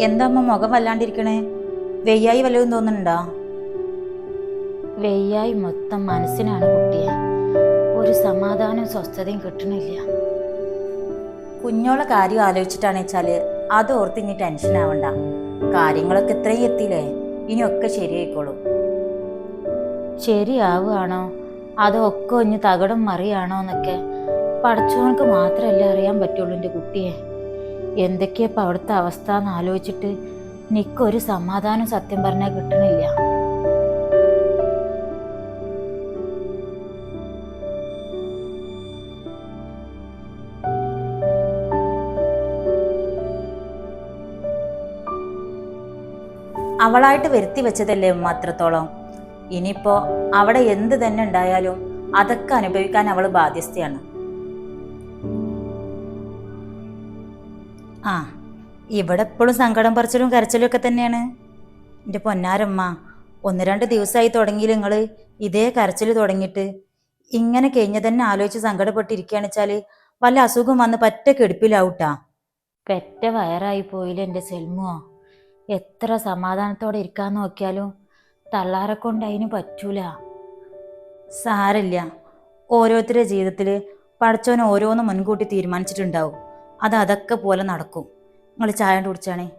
എന്താ അമ്മ മുഖം വല്ലാണ്ടിരിക്കണേ? വെയ്യായി വല്ലതും തോന്നുന്നുണ്ടോ? വെയ്യായി മൊത്തം മനസ്സിനാണ് കുട്ടിയെ. ഒരു സമാധാനവും സ്വസ്ഥതയും കിട്ടണില്ല. കുഞ്ഞോളെ കാര്യം ആലോചിച്ചിട്ടാണ് വെച്ചാൽ അത് ഓർത്ത് ഇനി ടെൻഷൻ ആവണ്ട. കാര്യങ്ങളൊക്കെ ഇത്രയും എത്തിയില്ലേ? ഇനിയൊക്കെ ശരിയായിക്കോളും. ശരിയാവുകയാണോ? അതൊക്കെ ഒന്ന് തകടം മറിയാണോ എന്നൊക്കെ പഠിച്ചവനക്ക് മാത്രമല്ലേ അറിയാൻ പറ്റുള്ളൂ എന്റെ കുട്ടിയെ. എന്തൊക്കെയാ ഇപ്പം അവിടുത്തെ അവസ്ഥ എന്ന് ആലോചിച്ചിട്ട് നിക്കൊരു സമാധാനം സത്യം പറഞ്ഞാൽ കിട്ടണില്ല. അവളായിട്ട് വരുത്തി വെച്ചതല്ലേ ഉമ്മ അത്രത്തോളം? ഇനിയിപ്പോ അവിടെ എന്ത് തന്നെ ഉണ്ടായാലും അതൊക്കെ അനുഭവിക്കാൻ അവൾ ബാധ്യസ്ഥയാണ്. ഇവിടെ എപ്പോഴും സങ്കടം പറിച്ചലും കരച്ചിലും ഒക്കെ തന്നെയാണ്. എന്റെ പൊന്നാരമ്മ ഒന്ന് രണ്ട് ദിവസമായി തുടങ്ങിയില്ല നിങ്ങൾ ഇതേ കരച്ചിൽ തുടങ്ങിയിട്ട്. ഇങ്ങനെ കഴിഞ്ഞ തന്നെ ആലോചിച്ച് സങ്കടപ്പെട്ടിരിക്കുകയാണെന്ന് വെച്ചാൽ വല്ല അസുഖം വന്ന് പറ്റ കെടുപ്പിലാവൂട്ടാ. പെറ്റ വയറായി പോയില്ല എന്റെ സെൽമോ? എത്ര സമാധാനത്തോടെ ഇരിക്കാൻ നോക്കിയാലും തള്ളാരെ കൊണ്ട് അതിന് പറ്റൂല. സാരല്ല. ഓരോരുത്തരുടെ ജീവിതത്തിൽ പഠിച്ചവൻ ഓരോന്ന് മുൻകൂട്ടി തീരുമാനിച്ചിട്ടുണ്ടാവും. അത് അതൊക്കെ പോലെ നടക്കും. നിങ്ങൾ ചായ കൊണ്ട് കുടിച്ചാണേ.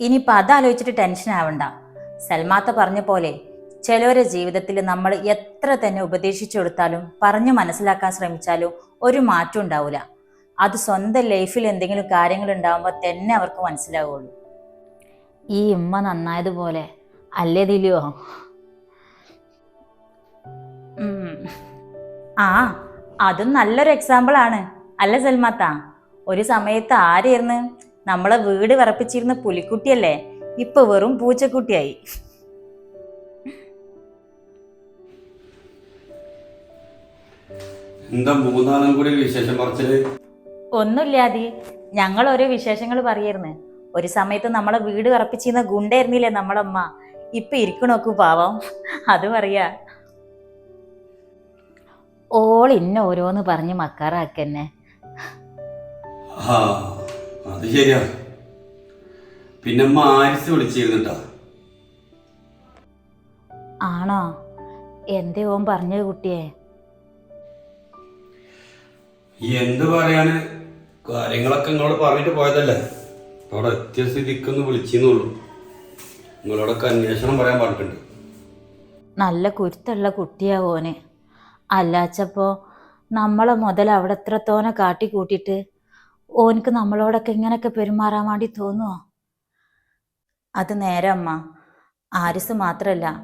ഇനിയിപ്പോൾ അതാലോചിച്ചിട്ട് ടെൻഷൻ ആവണ്ട. സൽമാത്ത പറഞ്ഞ പോലെ ചിലവരെ ജീവിതത്തിൽ നമ്മൾ എത്ര തന്നെ ഉപദേശിച്ചു കൊടുത്താലും പറഞ്ഞു മനസ്സിലാക്കാൻ ശ്രമിച്ചാലും ഒരു മാറ്റം ഉണ്ടാവില്ല അത് സ്വന്തം ലൈഫിൽ എന്തെങ്കിലും കാര്യങ്ങൾ ഉണ്ടാവുമ്പോൾ തന്നെ അവർക്ക് മനസ്സിലാവുള്ളൂ. ഈ ഉമ്മ നന്നായതുപോലെ അല്ലേ ദിലിയോ ഉം. ആ. അതും നല്ലൊരു എക്സാമ്പിൾ ആണ്. അല്ല സൽമാത്ത? ഒരു സമയത്ത് ആരായിരുന്നു? നമ്മളെ വീട് വിറപ്പിച്ചിരുന്ന പുലിക്കുട്ടിയല്ലേ? ഇപ്പൊ വെറും പൂച്ചക്കുട്ടിയായി. എന്താ മൂന്നാളും കൂടി വിശേഷം പറച്ചിൽ? ഒന്നുമില്ലാതെ ഞങ്ങൾ ഓരോ വിശേഷങ്ങൾ പറയായിരുന്നു. ഒരു സമയത്ത് നമ്മളെ വീട് വിറപ്പിച്ചിരുന്ന ഗുണ്ടായിരുന്നില്ലേ നമ്മളമ്മ ഇപ്പൊ ഇരിക്കണോക്കു പാവം. അത് പറയാ. ഓൾ ഇന്ന ഓരോന്ന് പറഞ്ഞ് മക്കാറാക്കന്നെ. ആ അത് ശരിയാ. പിന്നെ ആരിസ് വിളിച്ചിരുന്നിട്ടാ? ആണോ? എന്തേ ഓൻ പറഞ്ഞത് കുട്ടിയെ? എന്ത് പറയാന്? കാര്യങ്ങളൊക്കെ നിങ്ങളോട് പറഞ്ഞിട്ട് പോയതല്ലേ? അവിടെ എത്തിയ സ്ഥിതിക്കൊന്ന് വിളിച്ചെന്നുള്ളൂ. നിങ്ങളോടൊക്കെ അന്വേഷണം പറയാൻ പറഞ്ഞിട്ടുണ്ട്. നല്ല കുരുത്തുള്ള കുട്ടിയാ ഓന്. അല്ലാച്ചപ്പോ നമ്മളെ മുതൽ അവിടെ എത്രത്തോനെ കാട്ടി കൂട്ടിട്ട് ഓനക്ക് നമ്മളോടൊക്കെ ഇങ്ങനൊക്കെ പെരുമാറാൻ വേണ്ടി തോന്നുവോ? അത് നേരെ അമ്മ. ആരിസ് മാത്രല്ല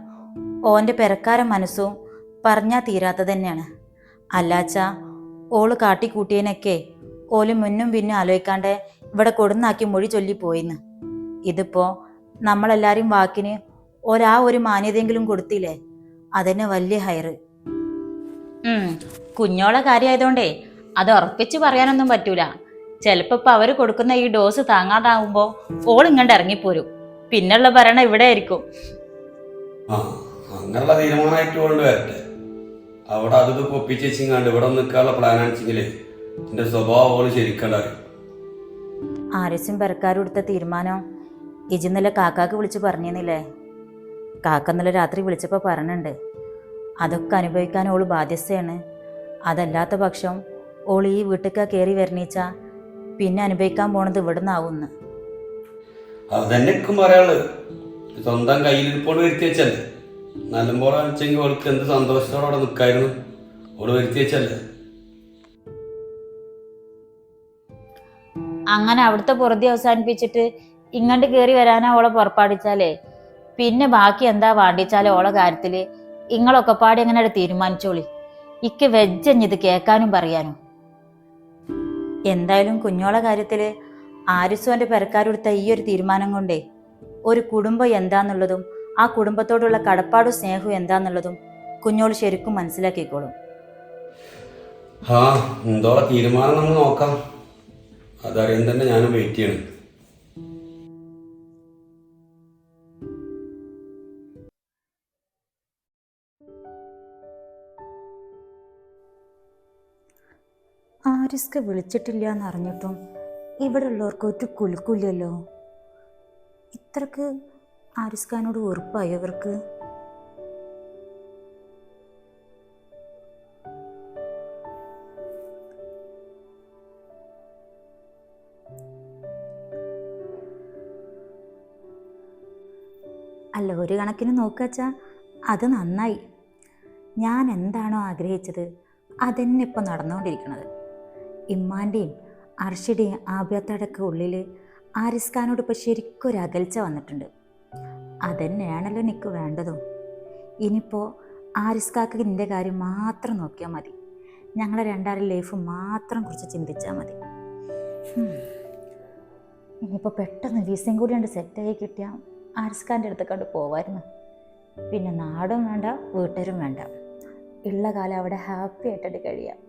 ഓന്റെ പെരക്കാരൻ മനസ്സും പറഞ്ഞാ തീരാത്തത് തന്നെയാണ്. അല്ലാച്ച ഓൾ കാട്ടിക്കൂട്ടിയനൊക്കെ ഓൽ മുന്നും പിന്നും ആലോചിക്കാണ്ട് ഇവിടെ കൊടുന്നാക്കി മൊഴി ചൊല്ലി പോയിന്ന്. ഇതിപ്പോ നമ്മളെല്ലാരും വാക്കിന് ഒരാ ഒരു മാന്യതയെങ്കിലും കൊടുത്തില്ലേ? അതന്നെ വലിയ ഹയറ് കുഞ്ഞോളെ കാര്യമായതുകൊണ്ടേ അത് ഉറപ്പിച്ച് പറയാനൊന്നും പറ്റൂല. ചിലപ്പോ ഇപ്പൊ അവർ കൊടുക്കുന്ന ഈ ഡോസ് താങ്ങാതാകുമ്പോ ഓൾ ഇങ്ങോട്ട് ഇറങ്ങിപ്പോരും. പിന്നുള്ള ഭരണം ഇവിടെ ആയിരിക്കും ആ അങ്ങനെയുള്ള തീരുമാനമായിട്ട് കൊണ്ട് വരട്ടെ. അവിടെ അത് പൊപ്പിച്ച് വെച്ചിങ്ങാണ്ട് ഇവിടെ നിൽക്കാനുള്ള പ്ലാൻ എന്റെ സ്വഭാവം ഓൾ ശരിക്കണ്ടറിയും ആരിസും പെരക്കാരും എടുത്ത തീരുമാനം ഇജിന്നലെ കാക്കാക്ക് വിളിച്ച് പറഞ്ഞിരുന്നില്ലേ കാക്ക ഇന്നലെ രാത്രി വിളിച്ചപ്പോൾ പറഞ്ഞിട്ടുണ്ട് അതൊക്കെ അനുഭവിക്കാൻ ഓൾ ബാധ്യസ്ഥയാണ്. അതല്ലാത്ത പക്ഷം ഓൾ ഈ വീട്ടിലേക്ക് കയറി വരണീച്ച പിന്നെ അനുഭവിക്കാൻ പോണത് ഇവിടെ നിന്നാവുന്ന് പറയാൾ സ്വന്തം കയ്യിലിപ്പോൾ വരുത്തി വെച്ചല്ലേ? നല്ലപോലെ വെച്ചെങ്കിൽ അവൾക്ക് എന്ത് സന്തോഷത്തോടെ അവിടെ നിൽക്കായിരുന്നു ഓൾ വരുത്തി വെച്ചല്ലേ? അങ്ങനെ അവിടുത്തെ പുറതി അവസാനിപ്പിച്ചിട്ട് ഇങ്ങോട്ട് കയറി വരാനാ ഓളെ പുറപ്പാടിച്ചാലേ. പിന്നെ ബാക്കി എന്താ വാണ്ടിച്ചാലേ ഓളെ കാര്യത്തിൽ ഇങ്ങളൊക്കെ പാടി എങ്ങനെ തീരുമാനിച്ചോളി. ഇക്ക് വെജ്ജഞ്ഞത് കേൾക്കാനും പറയാനും. എന്തായാലും കുഞ്ഞോളെ കാര്യത്തിൽ ആരിസോന്റെ പെരക്കാരെടുത്ത ഈ ഒരു തീരുമാനം കൊണ്ടേ ഒരു കുടുംബം എന്താന്നുള്ളതും ആ കുടുംബത്തോടുള്ള കടപ്പാടും സ്നേഹവും എന്താന്നുള്ളതും കുഞ്ഞോൾ ശരിക്കും മനസ്സിലാക്കിക്കോളും. ആ എന്തോ തീരുമാനം നമ്മൾ നോക്കാം. അതറിയാൻ തന്നെ ഞാനും വെയിറ്റ് ചെയ്യണം. ആരിസ്ക വിളിച്ചിട്ടില്ല എന്നറിഞ്ഞിട്ടും ഇവിടെ ഉള്ളവർക്ക് ഒരു കുലുക്കില്ലല്ലോ. ഇത്രക്ക് ആരിസ്ഖാനോട് ഉറപ്പായി അവർക്ക് അല്ല ഒരു കണക്കിന് നോക്കാച്ചാ അത് നന്നായി. ഞാൻ എന്താണോ ആഗ്രഹിച്ചത് അതെന്നെ ഇപ്പം നടന്നുകൊണ്ടിരിക്കുന്നത് ഇമ്മാന്റെയും അർഷിയുടെയും ആഭ്യത്തടക്ക ഉള്ളിൽ ആരിസ്ഖാനോട് ഇപ്പോൾ ശരിക്കും ഒരു അകൽച്ച വന്നിട്ടുണ്ട്. അതന്നെയാണല്ലോ എനിക്ക് വേണ്ടതും. ഇനിയിപ്പോൾ ആരിസ്കാക്ക് നിന്റെ കാര്യം മാത്രം നോക്കിയാൽ മതി. ഞങ്ങളെ രണ്ടാരും ലൈഫ് മാത്രം കുറിച്ച് ചിന്തിച്ചാൽ മതി. ഇനിയിപ്പോൾ പെട്ടെന്ന് വീസയും കൂടി ഉണ്ട് സെറ്റായി കിട്ടിയാൽ ആരിസ്ഖാന്റെ അടുത്ത് കണ്ട് പോവായിരുന്നു. പിന്നെ നാടും വേണ്ട വീട്ടുകാരും വേണ്ട. ഉള്ള കാലം അവിടെ ഹാപ്പി ആയിട്ടത് കഴിയാം.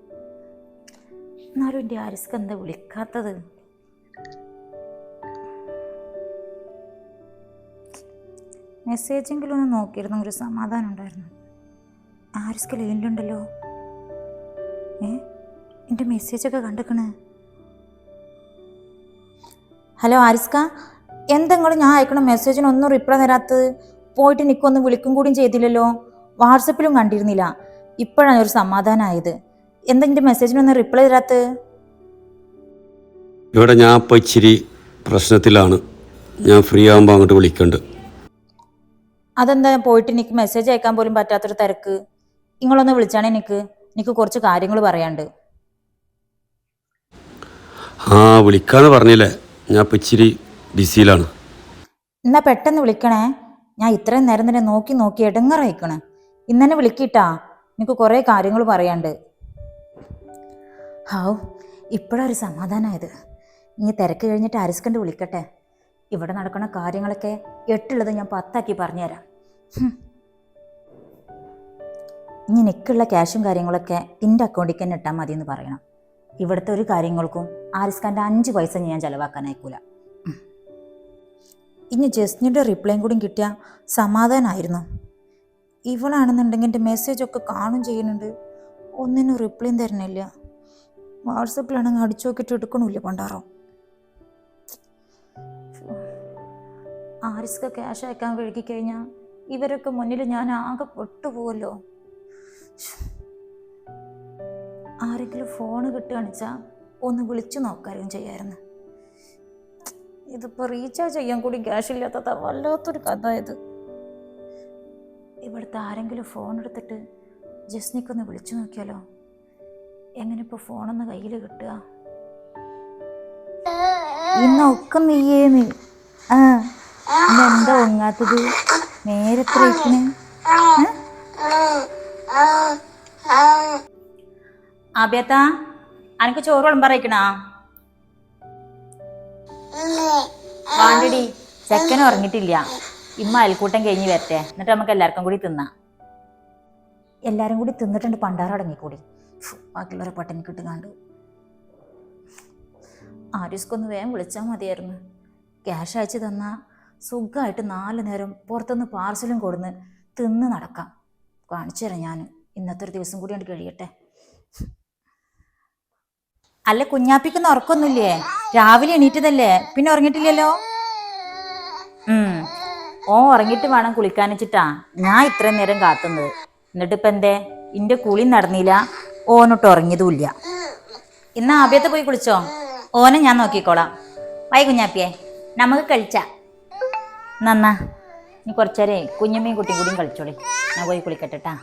എന്നാലും എന്റെ ആരിസ്ക്ക് എന്താ വിളിക്കാത്തത്? മെസ്സേജെങ്കിലും ഒന്ന് നോക്കിയിരുന്നു ഒരു സമാധാനം ഉണ്ടായിരുന്നു. ആരിസ്ക്ക് ലൈനിലുണ്ടല്ലോ ഏ? എന്റെ മെസ്സേജൊക്കെ കണ്ടിക്കണ്. ഹലോ ആരിസ്ക എന്തെങ്കിലും ഞാൻ അയക്കണ മെസ്സേജിനൊന്നും റിപ്ലൈ തരാത്തത്? പോയിട്ട് നിക്കൊന്ന് വിളിക്കും കൂടിയും ചെയ്തില്ലല്ലോ. വാട്സപ്പിലും കണ്ടിരുന്നില്ല. ഇപ്പോഴാണ് ഒരു സമാധാനമായത് എന്താ എന്റെ മെസ്സേജിനൊന്നും റിപ്ലൈ തരാത്ത ഇവിടെ ഞാൻ ഇപ്പോൾ ഇച്ചിരി പ്രശ്നത്തിലാണ്. ഞാൻ ഫ്രീ ആകുമ്പോൾ അങ്ങോട്ട് വിളിക്കണ്ട്. അതെന്താ? പോയിട്ട് എനിക്ക് മെസ്സേജ് അയക്കാൻ പോലും പറ്റാത്തൊരു തിരക്ക്. നിങ്ങളൊന്ന് വിളിച്ചാണ് എനിക്ക്. എനിക്ക് കുറച്ച് കാര്യങ്ങൾ പറയാണ്ട് ആ വിളിക്കാന്ന് പറഞ്ഞില്ലേ? ഞാൻ ഇപ്പൊ ഇച്ചിരി ബിസിയിലാണ് എന്നാ പെട്ടെന്ന് വിളിക്കണേ. ഞാൻ ഇത്രയും നേരം തന്നെ നോക്കി നോക്കി ഇടങ്ങറയിക്കണേ ഇന്നെ വിളിക്കിട്ടാ എനിക്ക് കുറേ കാര്യങ്ങൾ പറയാണ്ട് ഹാവ് ഇപ്പോഴൊരു സമാധാനമായത് ഇനി തിരക്ക് കഴിഞ്ഞിട്ട് അരിസ്കണ്ട് വിളിക്കട്ടെ. ഇവിടെ നടക്കുന്ന കാര്യങ്ങളൊക്കെ എട്ടുള്ളത് ഞാൻ പത്താക്കി പറഞ്ഞുതരാം. ഇനി എനിക്കുള്ള ക്യാഷും കാര്യങ്ങളൊക്കെ എന്റെ അക്കൗണ്ടിൽ തന്നെ ഇട്ടാൽ മതി എന്ന് പറയണം. ഇവിടുത്തെ ഒരു കാര്യങ്ങൾക്കും ആരിസ്ഖാന്റെ അഞ്ച് പൈസ ഞാൻ ഉം. ഇനി ജസ്നിയുടെ റിപ്ലൈയും കൂടി കിട്ടിയാൽ സമാധാനമായിരുന്നു ഇവളാണെന്നുണ്ടെങ്കിൽ എന്റെ മെസ്സേജൊക്കെ കാണും ചെയ്യുന്നുണ്ട്. ഒന്നിനും റിപ്ലൈയും തരുന്നില്ല. വാട്സപ്പിലാണെങ്കിൽ അടിച്ചു നോക്കിയിട്ട് എടുക്കണില്ല പണ്ടാറോ? ആരിസ്ക ക്യാഷ് അയക്കാൻ വഴുകി കഴിഞ്ഞാൽ ഇവരൊക്കെ മുന്നിൽ ഞാൻ ആകെ പെട്ടുപോവല്ലോ. ആരെങ്കിലും ഫോണ് കിട്ടുകയാണെച്ചാൽ ഒന്ന് വിളിച്ചു നോക്കാരും ചെയ്യായിരുന്നു. ഇതിപ്പോൾ റീചാർജ് ചെയ്യാൻ കൂടി ക്യാഷ് ഇല്ലാത്ത വല്ലാത്തൊരു കഥ ഇത്. ഇവിടുത്തെ ആരെങ്കിലും ഫോൺ എടുത്തിട്ട് ജസ്നിക്കൊന്ന് വിളിച്ചു നോക്കിയാലോ? എങ്ങനെ ഇപ്പോൾ ഫോണൊന്ന് കയ്യിൽ കിട്ടുക? ഇന്നൊക്കെ നീയേന്ന് ആ ഇന്നെന്താ ഒങ്ങാത്തത് വയ്ക്കണേ? ആബിയത്ത അനക്ക് ചോറ് വിളമ്പറയിക്കണാ വാണ്ടടി ചെക്കൻ ഉറങ്ങിട്ടില്ല. ഇമ്മ അയൽക്കൂട്ടം കഴിഞ്ഞ് വരട്ടെ. എന്നിട്ട് നമുക്ക് എല്ലാവർക്കും കൂടി തിന്നാം. എല്ലാരും കൂടി തിന്നിട്ടുണ്ട് പണ്ടാറടങ്ങിക്കൂടി ബാക്കിയുള്ളവരെ പട്ടിണി കിട്ടുകാണ്ട് ആരിസ്ക്കൊന്ന് വേഗം വിളിച്ചാൽ മതിയായിരുന്നു. ക്യാഷ് അയച്ചു തന്നാൽ സുഖമായിട്ട് നാല് നേരം പുറത്തുനിന്ന് പാർസലും കൊടുന്ന് തിന്ന് നടക്കാം. കാണിച്ചു തരാം ഞാൻ ഇന്നത്തെ ഒരു ദിവസം കൂടി കണ്ട് കഴിയട്ടെ. അല്ല കുഞ്ഞാപ്പിക്കുന്ന ഉറക്കൊന്നുമില്ലേ? രാവിലെ എണീറ്റതല്ലേ? പിന്നെ ഉറങ്ങിയിട്ടില്ലല്ലോ? ഓ ഉറങ്ങിട്ട് വേണം കുളിക്കാൻ വെച്ചിട്ടാ ഞാൻ ഇത്രയും നേരം കാത്തുന്നത്. എന്നിട്ട് ഇപ്പൊ എന്തേ? ഇന്റെ കുളി നടന്നില്ല. ഓനൊട്ട് ഉറങ്ങിയതുമില്ല. ഇന്ന് ആഭ്യത്തെ പോയി കുളിച്ചോ? ഓനെ ഞാൻ നോക്കിക്കോളാം. വൈ കുഞ്ഞാപ്പിയെ നമുക്ക് കളിച്ച. നന്നാ നീ കുറച്ചേരെ കുഞ്ഞമ്മയും കുട്ടിയും കൂടിയും കളിച്ചോളി. ഞാൻ പോയി കുളിക്കട്ടെ ട്ടാ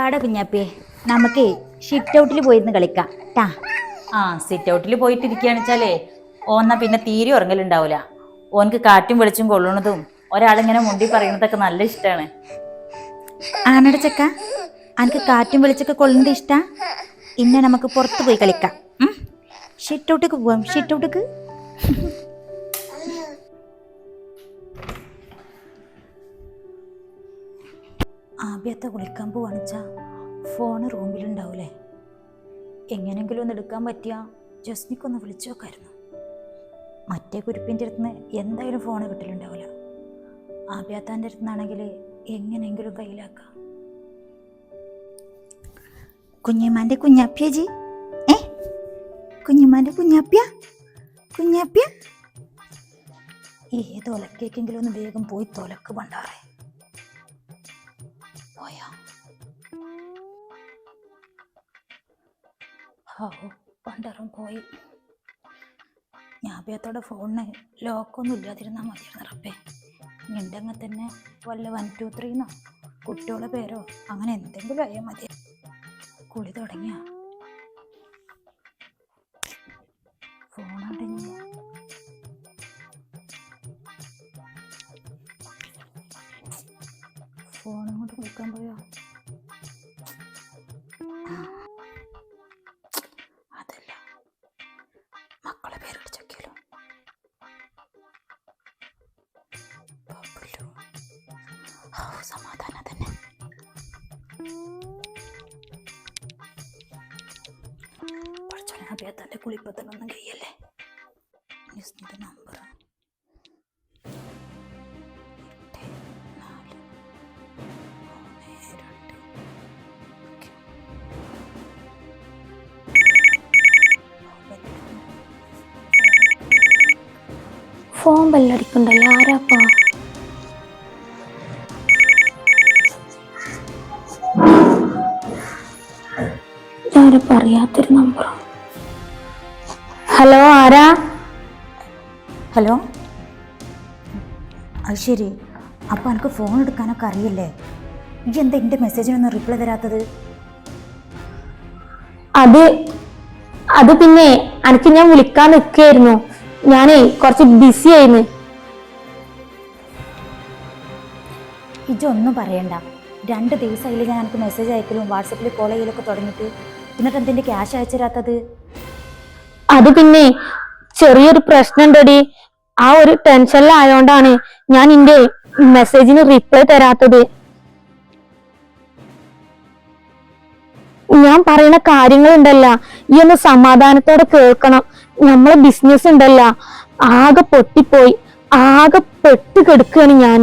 ആടെ കുഞ്ഞാപ്പിയെ നമുക്ക് ഷിറ്റ് ഔട്ടിൽ പോയിരുന്ന് കളിക്കാം ട്ടാ. ആ സിറ്റ് ഔട്ടിൽ പോയിട്ടിരിക്കുകയാണ് വെച്ചാലേ ഓന്നാ പിന്നെ തീരെ ഉറങ്ങലുണ്ടാവില്ല ഓനക്ക് കാറ്റും വെളിച്ചും കൊള്ളണതും ഒരാളിങ്ങനെ മുണ്ടി പറയണതൊക്കെ നല്ല ഇഷ്ടമാണ് ചക്ക? അനക്ക് കാറ്റും വെളിച്ചൊക്കെ കൊള്ളണ്ട ഇഷ്ടാ? ഇന്നെ നമുക്ക് പുറത്തു പോയി കളിക്കാം. ഷിറ്റ് ഔട്ടേക്ക് പോവാം. ഷിറ്റ് ഔട്ടേക്ക് ആദ്യത്തെ കുളിക്കാൻ പോവാണിച്ചാ ഫോണ് റൂമിലുണ്ടാവൂലേ? എങ്ങനെങ്കിലും ഒന്ന് എടുക്കാൻ പറ്റിയ ജസ്നിക്കൊന്ന് വിളിച്ചു നോക്കായിരുന്നു. മറ്റേ കുരുപ്പിന്റെ അടുത്ത് എന്തായാലും ഫോണ് കിട്ടലുണ്ടാവില്ല ആഭ്യാത്താന്റെ അടുത്തുനിന്നാണെങ്കിൽ എങ്ങനെയെങ്കിലും കയ്യിലാക്കാം. കുഞ്ഞിമാന്റെ കുഞ്ഞാപ്പിയജി ഏ കുഞ്ഞിമാന്റെ കുഞ്ഞാപ്പ്യ കുഞ്ഞാപ്പ്യ ഏത് ഒലക്കേക്കെങ്കിലും ഒന്ന് വേഗം പോയി തൊലക്ക് പണ്ടാറേ പോയോ ഓ പണ്ടാറും പോയി ഞാപ്യത്തോടെ ഫോണിന് ലോക്കൊന്നും ഇല്ലാതിരുന്നാൽ മതിയായിരുന്നു റബ്ബേ. ഉണ്ടെങ്കിൽ തന്നെ വല്ല വൺ ടു ത്രീന്നോ കുട്ടികളുടെ പേരോ? അങ്ങനെ എന്തെങ്കിലും ആയാൽ മതി. കുളി തുടങ്ങിയ? ഫോൺ ബെല്ലടിക്കണ്ടല്ലോ. ആരാപ്പാ ഇതാരപ്പ അറിയാത്തൊരു നമ്പർ ഹലോ ആരാ? ഹലോ? അത് ശരി. അപ്പോൾ എനിക്ക് ഫോൺ എടുക്കാനൊക്കെ അറിയില്ലേ? ഈ എന്താ എന്റെ മെസ്സേജിനൊന്നും റിപ്ലൈ തരാത്തത്? അത് അത് പിന്നെ എനിക്ക് ഞാൻ വിളിക്കാൻ നിൽക്കായിരുന്നു ഞാനേ കുറച്ച് ബിസി ആയിരുന്നു ഇജൊന്നും പറയണ്ട. രണ്ട് ദിവസമായില്ല ഞാൻ എനിക്ക് മെസ്സേജ് അയക്കലും വാട്സപ്പിൽ കോൾ ചെയ്യലൊക്കെ തുടങ്ങിയിട്ട്. എന്നിട്ട് എന്തിന്റെ ക്യാഷ് അയച്ചു തരാത്തത് അത് പിന്നെ ചെറിയൊരു പ്രശ്നം ഉണ്ടടി ആ ഒരു ടെൻഷനിലായോണ്ടാണ് ഞാൻ എന്റെ മെസ്സേജിന് റിപ്ലൈ തരാത്തത്. ഞാൻ പറയുന്ന കാര്യങ്ങളുണ്ടല്ല. ഈ ഒന്ന് സമാധാനത്തോടെ കേൾക്കണം. നമ്മളെ ബിസിനസ് ഉണ്ടല്ല. ആകെ പൊട്ടിപ്പോയി. ആകെ പെട്ട് കെടുക്കുകയാണ് ഞാൻ.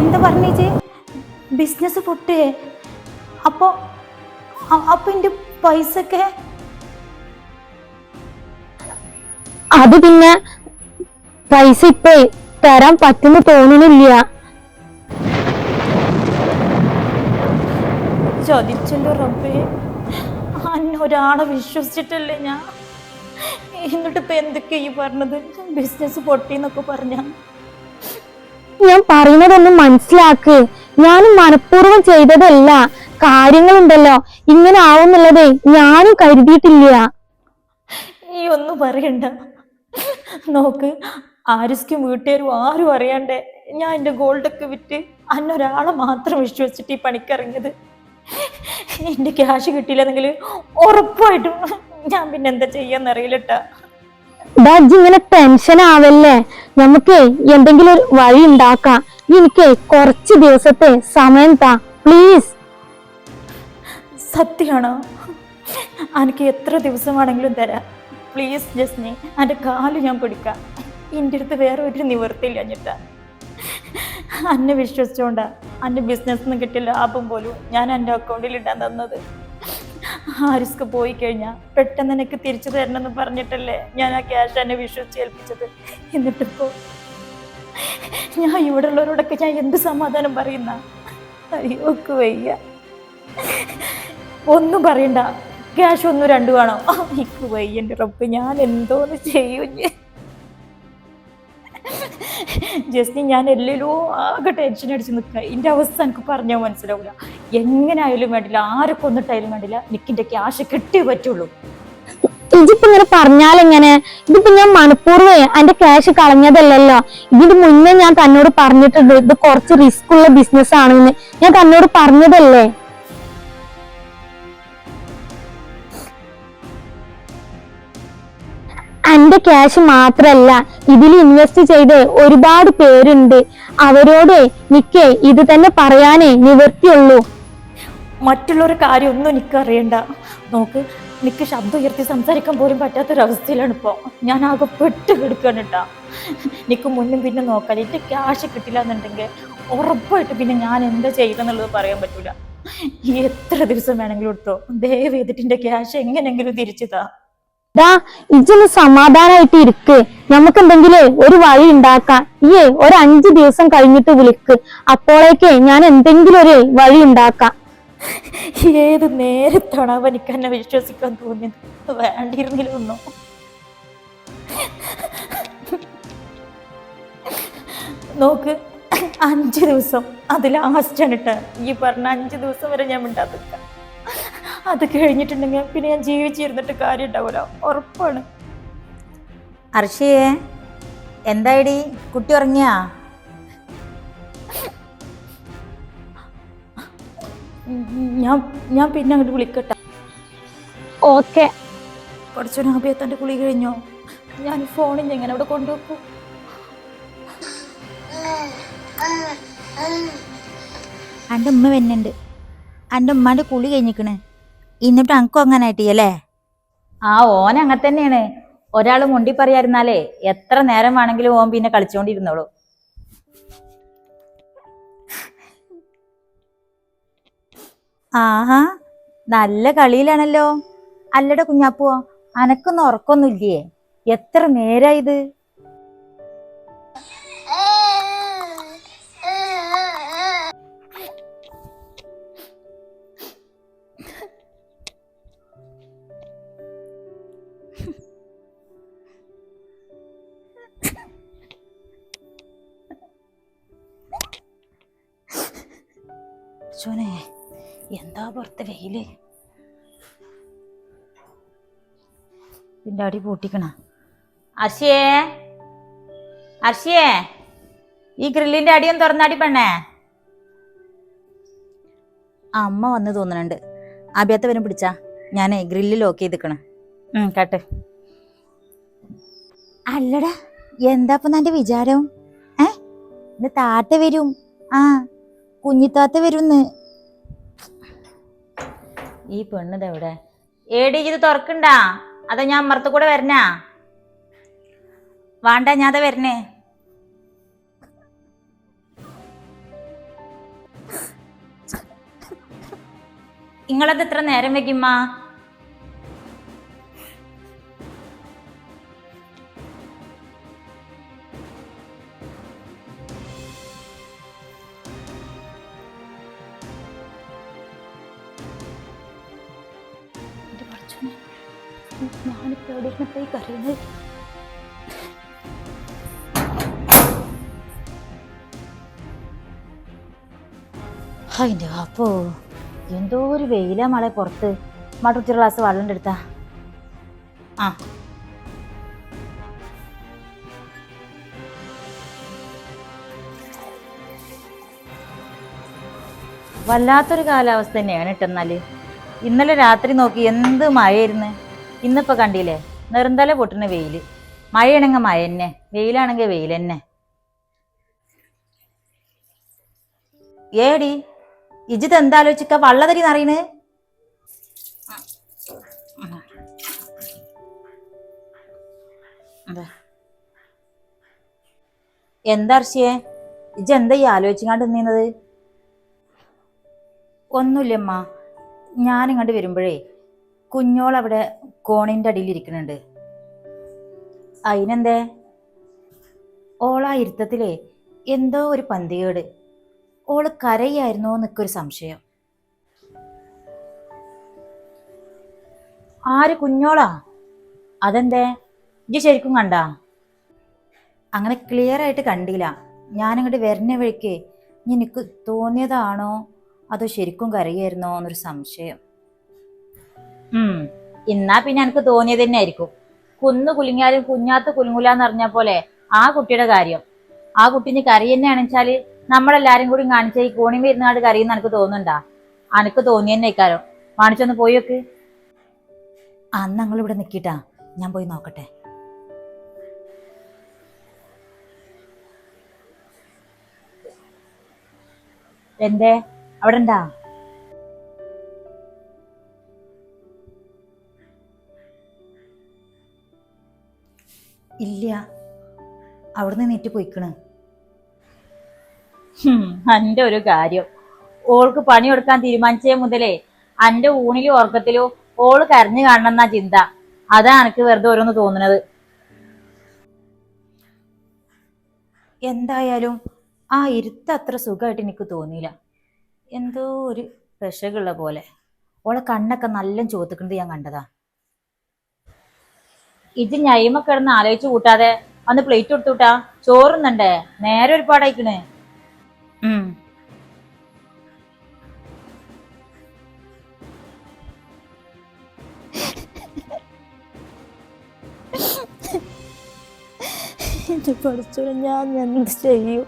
എന്താ പറഞ്ഞേ ബിസിനസ് പൊട്ടേ. അപ്പോ അപ്പൊ എന്റെ പൈസ അത് പിന്നെ പൈസ ഇപ്പേ തരാൻ പറ്റുന്ന തോന്നുന്നില്ല ചതിച്ചല്ലോ റബ്ബേ. ഒരാളെ വിശ്വസിച്ചിട്ടല്ലേ ഞാൻ? എന്നിട്ട് ഇപ്പൊ എന്തൊക്കെ ഈ പറഞ്ഞത്? ബിസിനസ് പൊട്ടി എന്നൊക്കെ പറഞ്ഞ. ഞാൻ പറയുന്നതൊന്നും മനസ്സിലാക്ക്. ഞാനും മനഃപൂർവം ചെയ്തതല്ല. കാര്യങ്ങളുണ്ടല്ലോ. ഇങ്ങനെ ആവുന്നുള്ളതേ ഞാനും കരുതിയിട്ടില്ല. ഈ ഒന്നും പറയണ്ട. നോക്ക് ആരിസ്ക്കും വീട്ടുകാരും ആരും അറിയാണ്ടേ ഞാൻ എന്റെ ഗോൾഡൊക്കെ വിറ്റ് അന്നൊരാളെ മാത്രം വിശ്വസിച്ചിട്ട് ഈ പണിക്കിറങ്ങിയത് എന്റെ ക്യാഷ് കിട്ടിയില്ലെന്നെങ്കിൽ ഉറപ്പായിട്ടും ഞാൻ പിന്നെ എന്താ ചെയ്യാന്നറിയില്ലട്ടാ. ഡാജ് ഇങ്ങനെ ടെൻഷൻ ആവല്ലേ? നമുക്ക് എന്തെങ്കിലും ഒരു വഴി ഉണ്ടാക്കാം എനിക്ക് കുറച്ച് ദിവസത്തെ സമയം താ. പ്ലീസ് സത്യമാണോ എനിക്ക് എത്ര ദിവസം വേണമെങ്കിലും തരാം. പ്ലീസ് ജസ്നി എന്റെ കാൽ ഞാൻ പിടിക്കാം. എന്റെ അടുത്ത് വേറെ ഒരു നിവൃത്തിയില്ല ഞെട്ടാ. അന്നെ വിശ്വസിച്ചുകൊണ്ടാ എന്റെ ബിസിനസ്സിൽ നിന്ന് കിട്ടിയ ലാഭം പോലും ഞാൻ എന്റെ അക്കൗണ്ടിൽ ഇടാൻ തന്നത്. ആ റിസ്ക് പോയി കഴിഞ്ഞാൽ പെട്ടെന്ന് എനിക്ക് തിരിച്ചു തരണമെന്ന് പറഞ്ഞിട്ടല്ലേ ഞാൻ ആ ക്യാഷ് എന്നെ വിശ്വസിച്ച് ഏൽപ്പിച്ചത്. എന്നിട്ടിപ്പോൾ ഞാൻ ഇവിടെ ഉള്ളവരോടൊക്കെ ഞാൻ എന്ത് സമാധാനം പറയുന്ന? അയ്യോക്ക് വയ്യ. ഒന്നും പറയണ്ട. ക്യാഷ് ഒന്നും രണ്ടു വേണോ എനിക്ക് വയ്യന്റെ റബ്ബ് ഞാൻ എന്തോന്ന് ചെയ്യും ജസ്റ്റ് ഞാൻ എല്ലാവരും ആകെ ടെൻഷൻ അടിച്ച് നിൽക്കുക എന്റെ അവസ്ഥ എനിക്ക് പറഞ്ഞാൽ മനസ്സിലാവില്ല എങ്ങനെ ആയാലും വേണ്ടില്ല ആരെ കൊന്നിട്ടായാലും വേണ്ടില്ല നിക്കിന്റെ ക്യാഷ് കിട്ടിയേ പറ്റുള്ളൂ. ഇതിപ്പോ ഇങ്ങനെ പറഞ്ഞാലെങ്ങനെ ഇതിപ്പോ ഞാൻ മനഃപൂർവേ എന്റെ ക്യാഷ് കളഞ്ഞതല്ലല്ലോ. ഇതിന് മുന്നേ ഞാൻ തന്നോട് പറഞ്ഞിട്ടുണ്ട് ഇത് കുറച്ച് റിസ്ക് ഉള്ള ബിസിനസ് ആണെന്ന്. ഞാൻ തന്നോട് പറഞ്ഞതല്ലേ? എന്റെ ക്യാഷ് മാത്രല്ല. ഇതിൽ ഇൻവെസ്റ്റ് ചെയ്ത് ഒരുപാട് പേരുണ്ട്. അവരോട് നിക്കേ ഇത് തന്നെ പറയാനേ നിവൃത്തിയുള്ളൂ. മറ്റുള്ളവരുടെ കാര്യമൊന്നും എനിക്ക് അറിയണ്ട. നോക്ക് നിക്ക് ശബ്ദം ഉയർത്തി സംസാരിക്കാൻ പോലും പറ്റാത്തൊരവസ്ഥയിലാണ് ഇപ്പോൾ ഞാൻ ആകെ പെട്ട് കിടക്കുകയാണ് കേട്ടോ. എനിക്ക് മുന്നും പിന്നെ നോക്കാൻ. എന്റെ ക്യാഷ് കിട്ടില്ല എന്നുണ്ടെങ്കിൽ ഉറപ്പായിട്ട് പിന്നെ ഞാൻ എന്താ ചെയ്യുക എന്നുള്ളത് പറയാൻ പറ്റൂല. എത്ര ദിവസം വേണമെങ്കിലും എടുത്തോ. ദയവ് ചെയ്തിട്ട് ക്യാഷ് എങ്ങനെങ്കിലും തിരിച്ചു താ ദാ ഇജൊന്ന് സമാധാനായിട്ട് ഇരിക്ക്. നമുക്ക് എന്തെങ്കിലേ ഒരു വഴി ഉണ്ടാക്കാം. ഈ ഒരു അഞ്ചു ദിവസം കഴിഞ്ഞിട്ട് വിളിക്ക്. അപ്പോഴേക്ക് ഞാൻ എന്തെങ്കിലും ഒരു വഴി ഉണ്ടാക്കാം. ഏത് നേരത്താണ് അവൻ എന്നെ വിശ്വസിക്കാൻ തോന്നിയത്? വേണ്ടിയിരുന്നില്ലൊന്നും? നോക്ക് അഞ്ച് ദിവസം. അത് ആണ് ഇട്ട ഈ പറഞ്ഞ അഞ്ച് ദിവസം വരെ ഞാൻ മിണ്ടാതിരിക്കാം അത് കഴിഞ്ഞിട്ടുണ്ടെങ്കിൽ പിന്നെ ഞാൻ ജീവിച്ചിരുന്നിട്ട് കാര്യം ഉണ്ടാവില്ല ഉറപ്പാണ്. അർഷിയെ എന്തായിടി? കുട്ടി ഉറങ്ങിയാ? ഞാൻ ഞാൻ പിന്നെ അങ്ങോട്ട് വിളിക്കട്ടെ. ഓക്കെ. പഠിച്ചോൻ ആബിയത്തന്റെ കുളി കഴിഞ്ഞോ? ഞാൻ ഫോണിൽ എങ്ങനെ അവിടെ കൊണ്ടുവെക്കും? എന്റെ ഉമ്മ വരുന്നുണ്ട്. എന്റെ ഉമ്മാന്റെ കുളി കഴിഞ്ഞിക്കണ് എന്നിട്ട് അനക്കും അങ്ങനെ ആയിട്ടിയല്ലേ ആ ഓൻ അങ്ങനെ തന്നെയാണ്. ഒരാൾ മുണ്ടി പറയായിരുന്നാലേ എത്ര നേരം വേണമെങ്കിലും ഓൻ പിന്നെ കളിച്ചോണ്ടിരുന്നോളൂ. ആഹാ നല്ല കളിയിലാണല്ലോ. അല്ലട കുഞ്ഞാപ്പുവോ അനക്കൊന്നും ഉറക്കൊന്നുമില്ലേ? എത്ര നേരായത്? ചോനെ എന്താ പുറത്ത് വെയിൽ? ഇതിന്റെ അടി പൂട്ടിക്കണ. അർഷിയേ അർഷിയേ ഈ ഗ്രില്ലിന്റെ അടിയും തുറന്നടി പെണ്ണേ. അമ്മ വന്ന് തോന്നുന്നുണ്ട്. അഭ്യത്തെ വരും പിടിച്ചാ. ഞാനേ ഗ്രില്ല് ലോക്ക് ചെയ്തിക്കണ. കേട്ടെ. അല്ലടാ എന്താ നിന്റെ വിചാരം? ഏ? ഇന്ന് താത്ത വരും. ആ കുഞ്ഞിത്താത്ത വരുന്ന്. ഈ പെണ്ണിത് എവിടെ ഏടി ഇത് തുറക്കണ്ട. അതാ ഞാൻ അമ്മർത്ത് കൂടെ വരണാ. വേണ്ട ഞാൻ അതാ വരണേ. നിങ്ങളത് എത്ര നേരം വെക്കുമ്മ വെയിലാ മളെ പുറത്ത്. മട്ടുച്ചൊരു ഗ്ലാസ് വെള്ളം എടുത്താ ആ. വല്ലാത്തൊരു കാലാവസ്ഥ തന്നെയാണ് ഇട്ടെന്നാൽ ഇന്നലെ. രാത്രി നോക്കി എന്ത് മഴയായിരുന്നു. ഇന്നിപ്പോ കണ്ടില്ലേ? നെറുന്തല പൊട്ടുന്ന വെയിൽ. മഴയാണെങ്കിൽ മഴ തന്നെ. വെയിലാണെങ്കിൽ വെയിൽ തന്നെ. ഏടി ഇജിത് എന്താലോചിക്ക വള്ളതരി നിറയണ് എന്താ? അർഷിയെ ഇജ് എന്താ ഈ ആലോചിക്കാണ്ട് നിന്നത്? ഒന്നുമില്ലമ്മ. ഞാനിങ്ങോട്ട് വരുമ്പോഴേ കുഞ്ഞോളവിടെ കോണിന്റെ അടിയിൽ ഇരിക്കുന്നുണ്ട്. അതിനെന്തേ ഓളാ ഇരുത്തത്തിലേ. എന്തോ ഒരു പന്തികേട്. ഓൾ കരയായിരുന്നോ എന്നൊക്കെ ഒരു സംശയം. ആര് കുഞ്ഞോളാ? അതെന്തേ? ഇജ്ജ് ശരിക്കും കണ്ട? അങ്ങനെ ക്ലിയർ ആയിട്ട് കണ്ടില്ല. ഞാനങ്ങോട്ട് വരുന്ന വഴിക്ക് ഇനി എനിക്ക് തോന്നിയതാണോ? അതോ ശരിക്കും കരയായിരുന്നോ എന്നൊരു സംശയം. എന്നാ പിന്നെ എനിക്ക് തോന്നിയത് തന്നെ ആയിരിക്കും. കുന്നു കുലുങ്ങിയാലും കുഞ്ഞാത്ത് കുലുങ്ങൂലെന്ന് പറഞ്ഞ പോലെ ആ കുട്ടിയുടെ കാര്യം. ആ കുട്ടിന് കറി തന്നെയാണെന്ന് വെച്ചാൽ നമ്മളെല്ലാരും കൂടി കാണിച്ച ഈ കോണി വരുന്നാട് കറിയെന്ന് എനിക്ക് തോന്നുന്നുണ്ടാ? അനക്ക് തോന്നി തന്നെ ഇക്കാരം കാണിച്ചൊന്ന് പോയി നോക്ക്. അന്ന് ഞങ്ങൾ ഇവിടെ നിക്കിട്ടാ. ഞാൻ പോയി നോക്കട്ടെ. എന്തേ? അവിടെ ഉണ്ടാ ഇല്ല. അവിടുന്ന് നീറ്റ് പോയിക്കണ്. എന്റെ ഒരു കാര്യം. ഓൾക്ക് പണി കൊടുക്കാൻ തീരുമാനിച്ചേ മുതലേ അന്റെ ഊണിലും ഓർക്കത്തിലോ ഓൾ കരഞ്ഞു കാണണം എന്നാ ചിന്ത. അതാ എനിക്ക് വെറുതെ ഓരോന്ന് തോന്നുന്നത്. എന്തായാലും ആ ഇരുത്ത അത്ര സുഖമായിട്ട് എനിക്ക് തോന്നിയില്ല. എന്തോ ഒരു പ്രഷകുള്ള പോലെ. ഓളെ കണ്ണൊക്കെ നല്ല ചോദിക്കുന്നത് ഞാൻ കണ്ടതാ. ഇത് ഞൈമ കിടന്ന് ആലോചിച്ച് കൂട്ടാതെ അന്ന് പ്ലേറ്റ് കൊടുത്തുട്ടാ ചോറുന്നുണ്ടേ നേരെ ഒരുപാടായിക്കണ്. ഉം. എന്റെ പഠിച്ചോളെ ഞാൻ എന്ത് ചെയ്യും?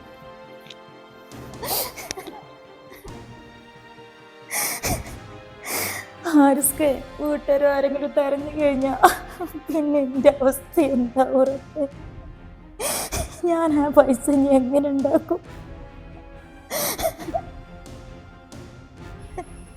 ആരിസ്കെ വീട്ടുകാരും ആരെങ്കിലും തെരഞ്ഞു കഴിഞ്ഞാ പിന്നെ എന്റെ അവസ്ഥ എന്താ ഉറപ്പ്? ഞാൻ ആ പൈസ ഇനി എങ്ങനെ ഉണ്ടാക്കും?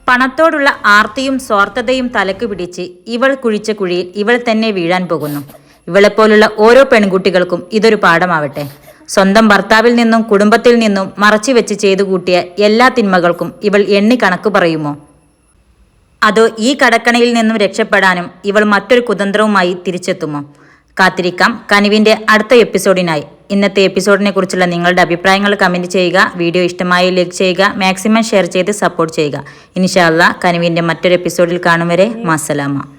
പണത്തോടുള്ള ആർത്തിയും സ്വാർത്ഥതയും തലക്ക് പിടിച്ച് ഇവൾ കുഴിച്ച കുഴിയിൽ ഇവൾ തന്നെ വീഴാൻ പോകുന്നു. ഇവളെപ്പോലുള്ള ഓരോ പെൺകുട്ടികൾക്കും ഇതൊരു പാഠമാവട്ടെ. സ്വന്തം ഭർത്താവിൽ നിന്നും കുടുംബത്തിൽ നിന്നും മറച്ചു വെച്ച് ചെയ്തു കൂട്ടിയ എല്ലാ തിന്മകൾക്കും ഇവൾ എണ്ണി കണക്ക് പറയുമോ? അതോ ഈ കടക്കണയിൽ നിന്നും രക്ഷപ്പെടാനും ഇവൾ മറ്റൊരു കുതന്ത്രവുമായി തിരിച്ചെത്തുമോ? കാത്തിരിക്കാം കനിവിന്റെ അടുത്ത എപ്പിസോഡിനായി. ഇന്നത്തെ എപ്പിസോഡിനെ കുറിച്ചുള്ള നിങ്ങളുടെ അഭിപ്രായങ്ങൾ കമന്റ് ചെയ്യുക. വീഡിയോ ഇഷ്ടമായി ലൈക്ക് ചെയ്യുക. മാക്സിമം ഷെയർ ചെയ്ത് സപ്പോർട്ട് ചെയ്യുക. ഇൻഷാല്ല കനുവിന്റെ മറ്റൊരു എപ്പിസോഡിൽ കാണും വരെ. മാസലാമ.